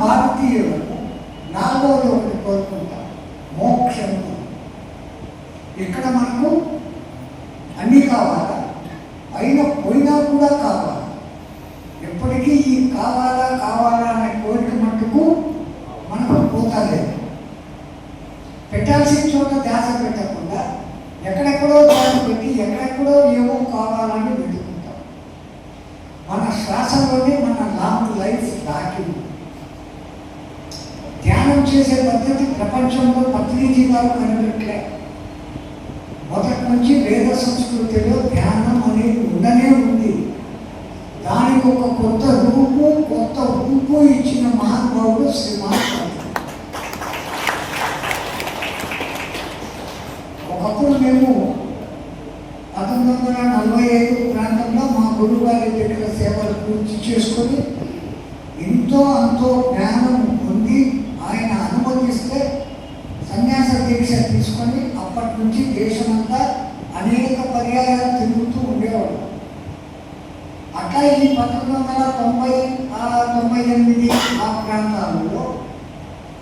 భారతీయులకు నాలుగవది ఒకటి కోరుకుంటాం. మోక్షము ఇక్కడ మనకు అన్నీ కావాలి? అయినా పోయినా కూడా కావాలి? ఎప్పటికీ ఈ కావాలా కావాలా అనే కోరిక మట్టుకు మనకు పోతాలేదు. పెట్టాల్సిన చోట ధ్యాస పెట్టకుండా ఎక్కడెక్కడో ధ్యాస పెట్టి ఎక్కడెక్కడో ఏమో కావాలని వెతుకుంటాం మన శ్వాసలోనే మన లాంగ్ లైఫ్ దాకింది చేసే పద్ధతి ప్రపంచంలో పత్రిజీ జిల్లాలో కనిపెట్టలే మొదటి నుంచి వేద సంస్కృతిలో ధ్యానం అనేది ఉండనే ఉంది. దానికి ఒక కొత్త రూపు కొత్త రూపు ఇచ్చిన మహానుభావుడు శ్రీ మహాత్ముడు ఒకప్పుడు మేము పంతొమ్మిది వందల నలభై ఐదు ప్రాంతంలో మా గురువు గారి దగ్గర సేవలు పూర్తి చేసుకొని ఎంతో అంతో జ్ఞానం తొంభై ఆ తొంభై ఎనిమిది ఆ ప్రాంతాల్లో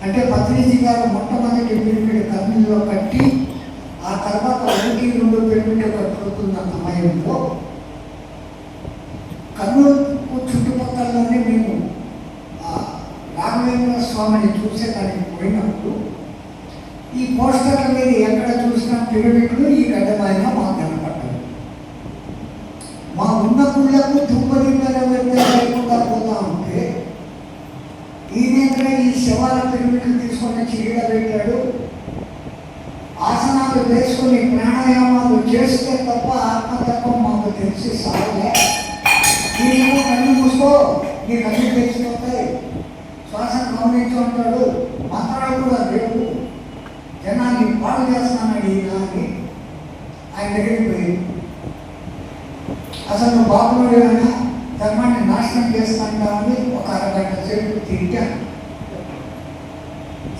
అంటే పత్రిజీ గారు మొట్టమొదటి పిరమిడ్ కర్నూలులో కట్టి ఆ తర్వాత ఒకటి రెండు పిరమిడ్ కట్టుకున్న సమయంలో కర్నూలు చుట్టుపక్కలలోనే మేము ఆ రాఘవేంద్ర స్వామిని చూసేదానికి పోయినప్పుడు ఈ పోస్టర్ల మీద ఎక్కడ చూసినా పిరమిడ్లు ఈ గడ్డమైన మాకు కనపడ్డాయి. మా ఉన్న గుళ్ళకు ఈ శవాల తీసుకున్న చీడ పెట్టాడు. ఆసనాలు వేసుకుని ప్రాణాయామాలు చేస్తే తప్ప ఆత్మతత్వం మాకు తెలిసి సాగలే. ఈయనేమో కన్ను మూసుకో నీ కన్ను తెచ్చిపోతాయి శ్వాస గమనించు అంటాడు. మంత్రాలు కూడా లేవు. జనాన్ని పాడు చేస్తానని ఈయన అని ఆయన దగ్గరికి పోయి అసలు నువ్వు బాగుపడేవైనా ధర్మాన్ని నాశనం చేస్తాను చేస్తాంటావని ఒక అరగంట సేపు తింటాను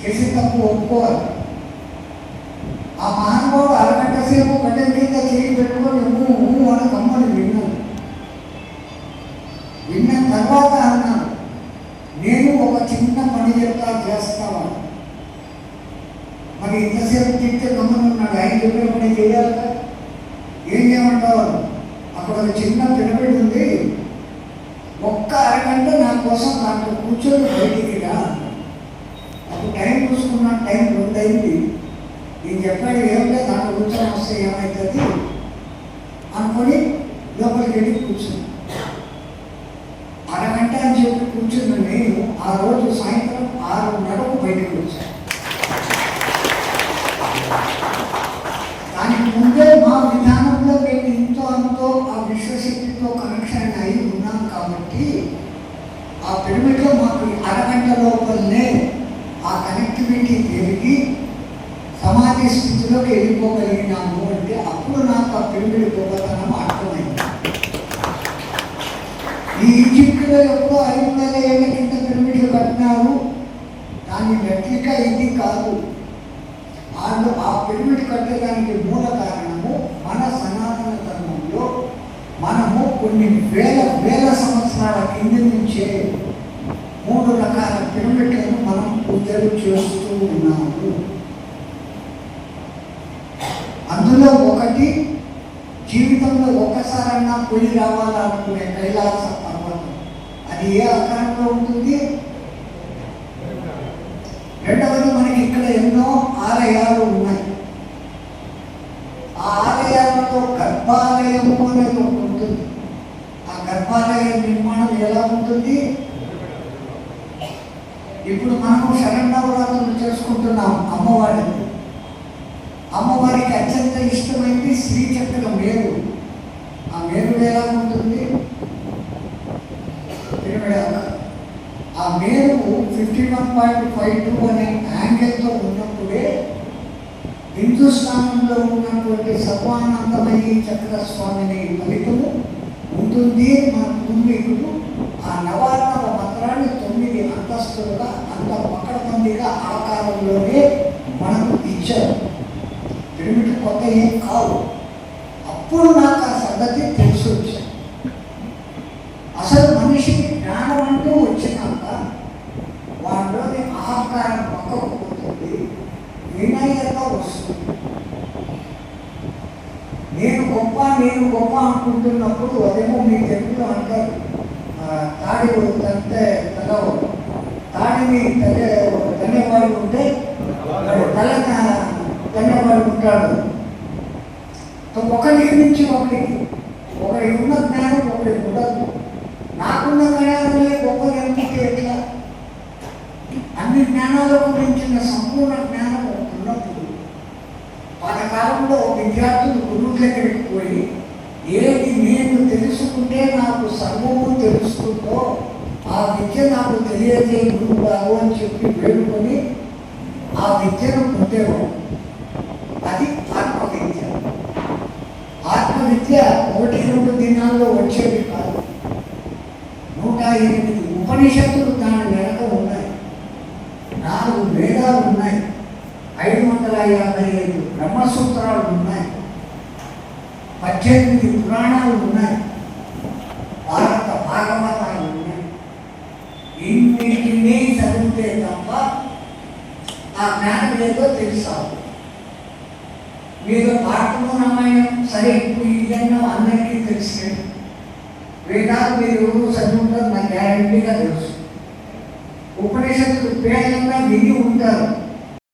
చేసి తప్పు ఒప్పుకోవాలి. ఆ మహానుభావుడు అరగంట సేపు గడ్డ మీద చేయి పెట్టుకొని ఊ అని కమ్మని విన్నాను విన్న తర్వాత అన్నాను నేను ఒక చిన్న పని చెప్తా చేస్తావా? మరి ఇంతసేపు తింటే గమ్మని ఉన్నాడు. ఆయన చెప్పిన పని చేయాలి కదా. ఏం చేయమంటావు? అక్కడ ఒక చిన్న పిరమిడ్ ఉంది. ఒక్క అరగంట నా కోసం దాంట్లో కూర్చొని బయటికి టైం చూసుకున్నా టైం రెండు అయింది నేను చెప్పాడు ఏమిటో నాకు కూర్చొని వస్తే ఏమవుతుంది అనుకొని లోపలికి వెళ్ళి కూర్చున్నాను అరగంట అని చెప్పి కూర్చున్న నేను ఆ రోజు సాయంత్రం ఆరున్నరకు బయటకు వచ్చాను దానికి ముందే మా విధానంలో మేము ఇంతో అంతో ఆ విశ్వశక్తితో కనెక్షన్ అయి ఉన్నాం కాబట్టి ఆ పిరమిడ్లో మాకు అరగంట లోపలనే పెరిగి సమాధి స్థితిలోకి వెళ్ళిపోగలిగినాము అంటే అప్పుడు నాకు ఆ పిరమిడ్ గొప్పతనం అర్థమైంది. ఈ ఈజిప్టులో ఎప్పుడో ఐదు వందల ఏళ్ళ కింద పిరమిడ్లు కట్టినారు. దాని మెట్లిక ఇది కాదు. వాళ్ళు ఆ పిరమిడ్ కట్టడానికి మూల కారణము మన సనాతన ధర్మంలో మనము కొన్ని వేల వేల సంవత్సరాల కింద నుంచే మూడు రకాల పిరమిడ్లను మనం ఇద్దరు చేస్తూ ఉన్నాము. అందులో ఒకటి జీవితంలో ఒక్కసారన్నా పులి రావాలనుకునే కైలాస పర్వతం. అది ఏ ఆకారంలో ఉంటుంది? రెండవది మనకి ఇక్కడ ఎన్నో ఆలయాలు ఉన్నాయి. ఆ ఆలయాలతో గర్భాలయము అనేది ఒకటి ఉంటుంది. ఆ గర్భాలయ నిర్మాణం ఎలా ఉంటుంది? ఇప్పుడు మనము శరణవరాత్రులు చేసుకుంటున్నాం అమ్మవారిని. అమ్మవారికి అత్యంత ఇష్టమైంది శ్రీచక్ర మేరు ఆ మేరు ఎలా ఉంటుంది? ఆ మేరు fifty one point five two అనే యాంగిల్తో ఉన్నప్పుడే హిందుస్థానంలో ఉన్నటువంటి సర్వానందమయ్యి చక్రస్వామిని ఫలితము ఉంటుంది. మన పూర్వీకులు ఆ నవార్ణవ యవనస్తులు కూడా అంత మకడబందీగా ఆకారంలోనే మనకు ఇచ్చారు. పిరమిడ్ కొత్త ఏం కావు. అప్పుడు నాకు ఆ సంగతి తెలిసి అసలు మనిషికి జ్ఞానం అంటూ వచ్చినాక వాటిలోని అహంకారం పక్కకు పోతుంది వినయత వస్తుంది. నేను గొప్ప నేను గొప్ప అనుకుంటున్నప్పుడు అదేమో మీ తెలుగులో అంటారు. తాడి అంటే తల తాడిని తల తనేవాడు ఉంటే తల తనేవాడు ఉంటాడు. ఒకరి నుంచి ఒకరికి ఒకరికి ఉన్న జ్ఞానం ఒకరికి ఉండదు. నాకున్న జ్ఞానమే గొప్పది అనుకుంటే ఎట్లా? అన్ని జ్ఞానాల గురించిన సంపూర్ణ జ్ఞానం ఒకటి ఉన్నప్పుడు పాతకాలంలో విద్యార్థులు గురువు దగ్గరికి పోయి ఏది నేను తెలుసుకుంటే నాకు సర్వము తెలుస్తుందో ఆ విద్య నాకు తెలియజే గురువు అని చెప్పి వేడుకొని ఆ విద్యను పొందేవాడు. అది ఆత్మవిద్య. ఆత్మవిద్య ఒకటి రెండు దినాల్లో వచ్చేది కాదు. నూట ఎనిమిది ఉపనిషత్తులు దాని వెనక ఉన్నాయి. నాలుగు వేదాలు ఉన్నాయి. ఐదు వందల యాభై ఐదు బ్రహ్మసూత్రాలు ఉన్నాయి. పద్దెనిమిది పురాణాలు ఉన్నాయి. భారత భాగవత ఆ జ్ఞానం ఏదో తెలుసావు మీరు భారతము రామాయణం సరే ఇప్పుడు ఇదన్నా అందరికీ తెలిసే వేదాలు మీరు ఎవరు చదువుతారు నాకు గ్యారంటీగా తెలుసు. ఉపనిషత్తులు పేర్లంగా విని ఉంటారు.